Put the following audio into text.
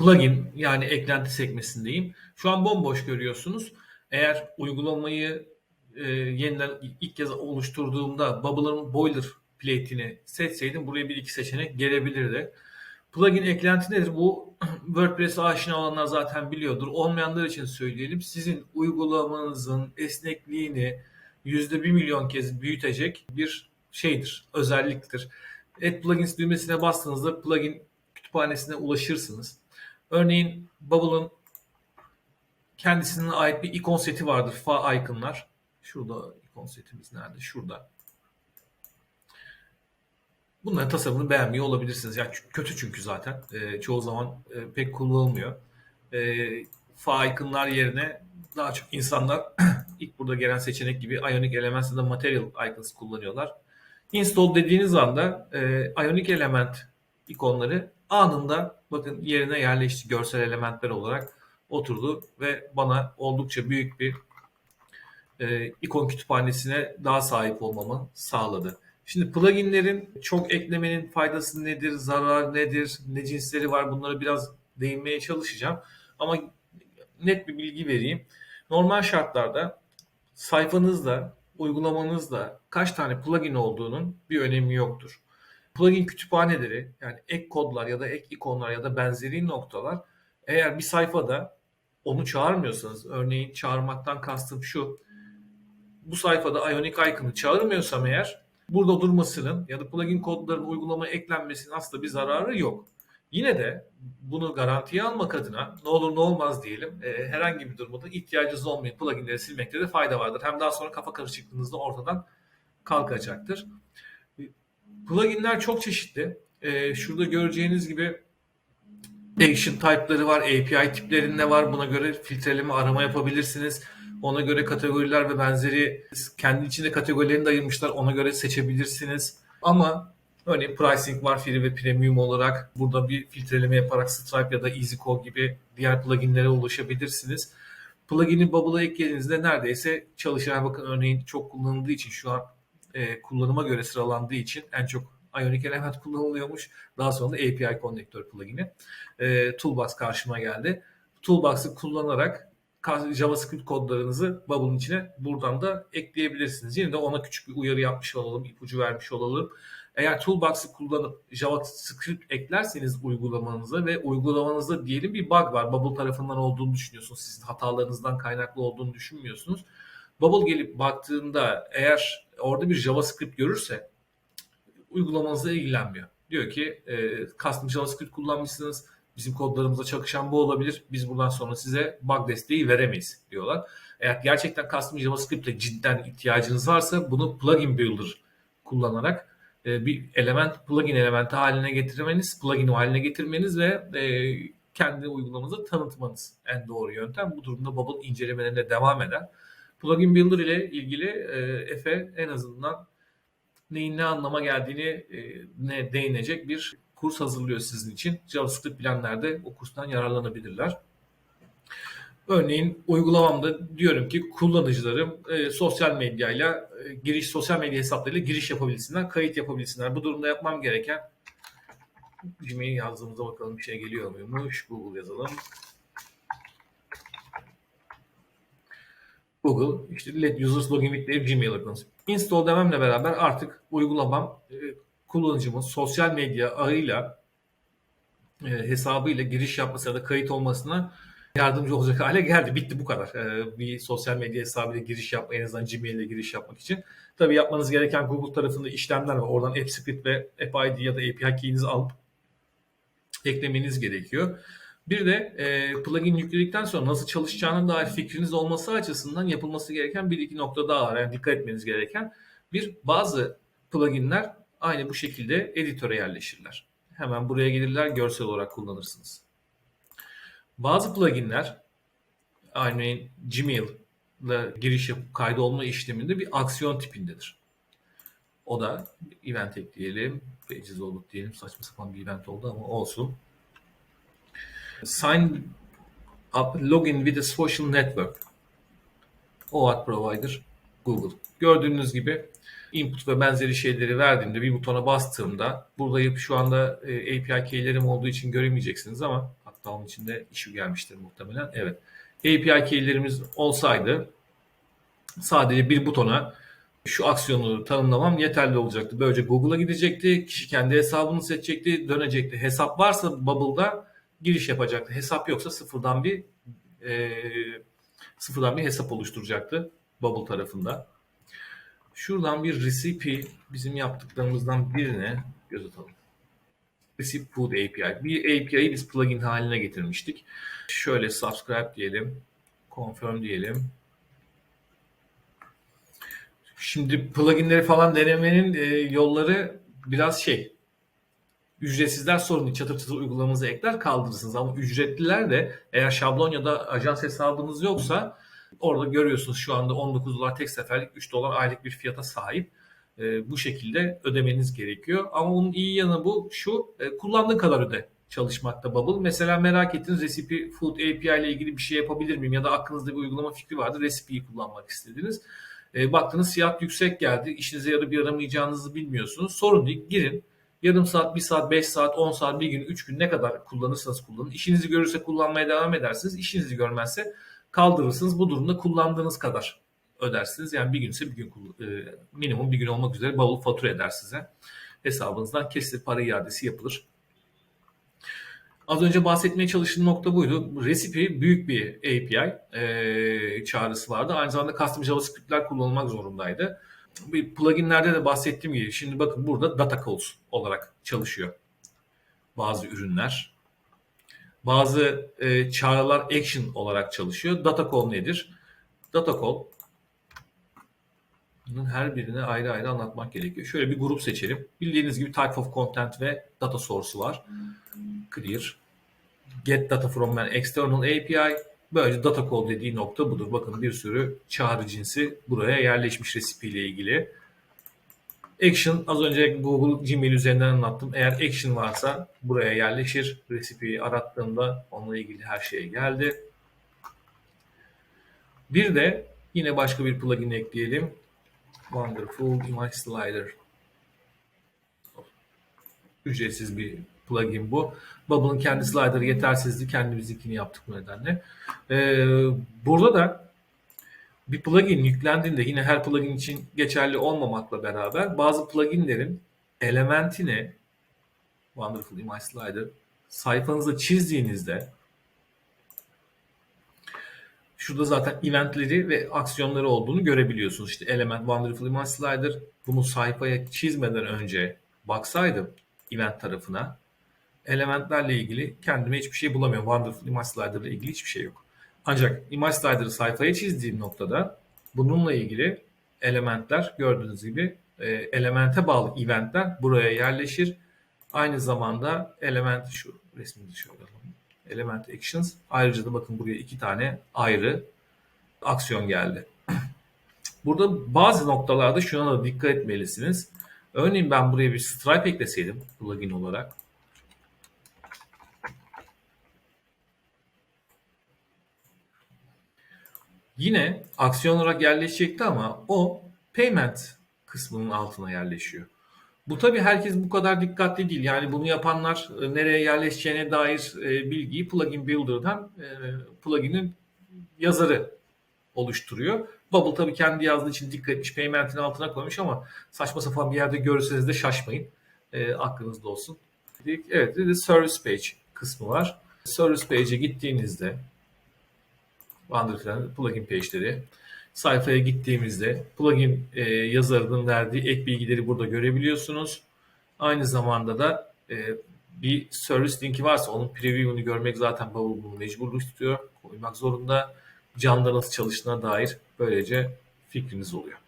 plugin yani eklenti sekmesindeyim. Şu an bomboş görüyorsunuz. Eğer uygulamayı e, yeniden ilk kez oluşturduğumda Bubble'ın boiler plate'ini seçseydim buraya bir iki seçenek gelebilirdi. Plugin eklenti nedir? Bu WordPress'e aşina olanlar zaten biliyordur. Olmayanlar için söyleyelim. Sizin uygulamanızın esnekliğini yüzde bir milyon kez büyütecek bir şeydir, özelliktir. Add Plugins düğmesine bastığınızda plugin kütüphanesine ulaşırsınız. Örneğin Bubble'ın kendisine ait bir ikon seti vardır. Fa iconlar. Şurada ikon setimiz nerede? Şurada. Bunların tasarımını beğenmiyor olabilirsiniz. Yani kötü çünkü zaten. E, çoğu zaman e, pek kullanılmıyor. E, fa iconlar yerine daha çok insanlar ilk burada gelen seçenek gibi Ionic Elements ya da Material Icons kullanıyorlar. Install dediğiniz anda e, Ionic Element ikonları anında bakın yerine yerleşti görsel elementler olarak oturdu ve bana oldukça büyük bir e, ikon kütüphanesine daha sahip olmamı sağladı. Şimdi pluginlerin çok eklemenin faydası nedir, zarar nedir, ne cinsleri var bunlara biraz değinmeye çalışacağım. Ama net bir bilgi vereyim. Normal şartlarda sayfanızda, uygulamanızda kaç tane plugin olduğunun bir önemi yoktur. Plugin kütüphaneleri yani ek kodlar ya da ek ikonlar ya da benzeri noktalar eğer bir sayfada onu çağırmıyorsanız örneğin çağırmaktan kastım şu bu sayfada Ionic Icon'ı çağırmıyorsam eğer burada durmasının ya da plugin kodlarının uygulamaya eklenmesinin aslında bir zararı yok. Yine de bunu garantiye almak adına ne olur ne olmaz diyelim e, herhangi bir durumda ihtiyacınız olmayan pluginleri silmekte de fayda vardır. Hem daha sonra kafa karışıklığınız da ortadan kalkacaktır. Pluginler çok çeşitli. E, şurada göreceğiniz gibi action type'ları var, API tiplerinde var. Buna göre filtreleme, arama yapabilirsiniz. Ona göre kategoriler ve benzeri kendi içinde kategorilerini de ayırmışlar. Ona göre seçebilirsiniz. Ama örneğin pricing var free ve premium olarak. Burada bir filtreleme yaparak Stripe ya da EasyCode gibi diğer pluginlere ulaşabilirsiniz. Plugin'i Bubble'a eklediğinizde neredeyse çalışan bakın örneğin çok kullanıldığı için şu an e, kullanıma göre sıralandığı için en çok Ionic Element kullanılıyormuş. Daha sonra da API Connector plugin'i. E, Toolbox karşıma geldi. Toolbox'ı kullanarak JavaScript kodlarınızı Bubble'ın içine buradan da ekleyebilirsiniz. Yine de ona küçük bir uyarı yapmış olalım, ipucu vermiş olalım. Eğer Toolbox'ı kullanıp JavaScript eklerseniz uygulamanıza ve uygulamanızda diyelim bir bug var. Bubble tarafından olduğunu düşünüyorsunuz. Sizin hatalarınızdan kaynaklı olduğunu düşünmüyorsunuz. Bubble gelip baktığında eğer orada bir JavaScript görürse uygulamanızla ilgilenmiyor. Diyor ki e, custom JavaScript kullanmışsınız Bizim kodlarımıza çakışan bu olabilir. Biz buradan sonra size bug desteği veremeyiz diyorlar. Eğer gerçekten custom JavaScript'e cidden ihtiyacınız varsa bunu plugin builder kullanarak e, bir element plugin elementi haline getirmeniz, plugin haline getirmeniz ve e, kendi uygulamanızı tanıtmanız en doğru yöntem. Bu durumda Bubble incelemelerine devam eder. Plugin Builder ile ilgili e, Efe en azından neyin ne anlama geldiğini e, ne değinecek bir kurs hazırlıyor sizin için. JavaScript bilenler o kurstan yararlanabilirler. Örneğin uygulamamda diyorum ki kullanıcılarım e, sosyal medyayla e, giriş sosyal medya hesaplarıyla giriş yapabilsinler, kayıt yapabilsinler. Bu durumda yapmam gereken Gmail yazdığımızda bakalım bir şey geliyor muymuş. Google yazalım. Google işte let users login with their Gmail accounts. Install dememle beraber artık uygulamam e, kullanıcımın sosyal medya ağıyla e, hesabıyla giriş yapması ya da kayıt olmasına yardımcı olacak hale geldi. Bitti bu kadar. E, bir sosyal medya hesabıyla giriş yapma, en azından Gmail ile giriş yapmak için. Tabii yapmanız gereken Google tarafında işlemler var. Oradan AppScript ve App ID ya da API key'inizi alıp eklemeniz gerekiyor. Bir de e, plugin yükledikten sonra nasıl çalışacağına dair fikriniz olması açısından yapılması gereken bir iki nokta daha var. Yani dikkat etmeniz gereken bir bazı pluginler aynı bu şekilde editöre yerleşirler. Hemen buraya gelirler görsel olarak kullanırsınız. Bazı pluginler örneğin Gmail ile giriş yapıp kaydolma işleminde bir aksiyon tipindedir. O da event ekleyelim. Pages olduk diyelim. Saçma sapan bir event oldu ama olsun. Sign up login with a social network. OAuth provider Google. Gördüğünüz gibi input ve benzeri şeyleri verdiğimde bir butona bastığımda burada şu anda e, API key'lerim olduğu için göremeyeceksiniz ama Hatta onun içinde issue gelmiştir muhtemelen. Evet. API keylerimiz olsaydı sadece bir butona şu aksiyonu tanımlamam yeterli olacaktı. Böylece Google'a gidecekti. Kişi kendi hesabını seçecekti. Dönecekti. Hesap varsa Bubble'da giriş yapacaktı. Hesap yoksa sıfırdan bir e, sıfırdan bir hesap oluşturacaktı Bubble tarafında. Şuradan bir recipe bizim yaptıklarımızdan birine göz atalım. Recipe Food API. Bir API'yi biz plugin haline getirmiştik. Şöyle subscribe diyelim. Confirm diyelim. Şimdi pluginleri falan denemenin e, yolları biraz şey. Ücretsizler sorun değil. Çatır çatır uygulamanızı ekler kaldırırsınız. Ama ücretliler de eğer şablon ya da ajans hesabınız yoksa orada görüyorsunuz şu anda 19 dolar tek seferlik 3 dolar aylık bir fiyata sahip. E, bu şekilde ödemeniz gerekiyor. Ama bunun iyi yanı bu şu e, kullandığın kadar öde çalışmakta Bubble. Mesela merak ettiniz Recipe Food API ile ilgili bir şey yapabilir miyim? Ya da aklınızda bir uygulama fikri vardı. Recipe'yi kullanmak istediniz. E, baktınız fiyat yüksek geldi. İşinize bir yaramayacağınızı bilmiyorsunuz. Sorun değil. Girin. Yarım saat, bir saat, beş saat, on saat, bir gün, üç gün ne kadar kullanırsanız kullanın. İşinizi görürse kullanmaya devam edersiniz. İşinizi görmezse kaldırırsınız. Bu durumda kullandığınız kadar ödersiniz. Yani bir günse bir gün e, minimum bir gün olmak üzere bavul fatura eder size. Hesabınızdan kesilir para iadesi yapılır. Az önce bahsetmeye çalıştığım nokta buydu. Recipe büyük bir API e, çağrısı vardı. Aynı zamanda custom JavaScript'ler kullanılmak zorundaydı. Bir pluginlerde de bahsettiğim gibi şimdi bakın burada data calls olarak çalışıyor. Bazı ürünler. Bazı e, çağrılar action olarak çalışıyor. Data call nedir? Data call bunun her birini ayrı ayrı anlatmak gerekiyor. Şöyle bir grup seçelim. Bildiğiniz gibi type of content ve data source'u var. Clear. Get data from an external API. Böylece data call dediği nokta budur. Bakın bir sürü çağrı cinsi buraya yerleşmiş recipe ile ilgili. Action az önce Google Gmail üzerinden anlattım. Eğer action varsa buraya yerleşir. Recipe'yi arattığımda onunla ilgili her şey geldi. Bir de yine başka bir plugin ekleyelim. Wonderful Image Slider. Ücretsiz bir plugin bu. Bubble'ın kendi slider'ı yetersizdi. Kendimizinkini yaptık bu nedenle. Ee, burada da bir plugin yüklendiğinde yine her plugin için geçerli olmamakla beraber bazı pluginlerin elementini Wonderful Image Slider sayfanıza çizdiğinizde Şurada zaten eventleri ve aksiyonları olduğunu görebiliyorsunuz. İşte element Wonderful Image Slider bunu sayfaya çizmeden önce baksaydım event tarafına elementlerle ilgili kendime hiçbir şey bulamıyorum. Wonderful Image Slider ile ilgili hiçbir şey yok. Ancak Image Slider'ı sayfaya çizdiğim noktada bununla ilgili elementler gördüğünüz gibi e, elemente bağlı eventler buraya yerleşir. Aynı zamanda element şu resmini şöyle alalım. Element Actions. Ayrıca da bakın buraya iki tane ayrı aksiyon geldi. Burada bazı noktalarda şuna da dikkat etmelisiniz. Örneğin ben buraya bir Stripe ekleseydim plugin olarak. Yine aksiyon olarak yerleşecekti ama o payment kısmının altına yerleşiyor. Bu tabii herkes bu kadar dikkatli değil. Yani bunu yapanlar e, nereye yerleşeceğine dair e, bilgiyi Plugin Builder'dan e, plugin'in yazarı oluşturuyor. Bubble tabii kendi yazdığı için dikkat etmiş, payment'in altına koymuş ama saçma sapan bir yerde görürseniz de şaşmayın. E, aklınızda olsun. Evet, de Service Page kısmı var. Service Page'e gittiğinizde Wonderful plugin page'leri sayfaya gittiğimizde plugin e, yazarının verdiği ek bilgileri burada görebiliyorsunuz. Aynı zamanda da e, bir service linki varsa onun preview'unu görmek zaten Bubble bunu mecburluk tutuyor. Koymak zorunda. Canlı nasıl çalıştığına dair böylece fikriniz oluyor.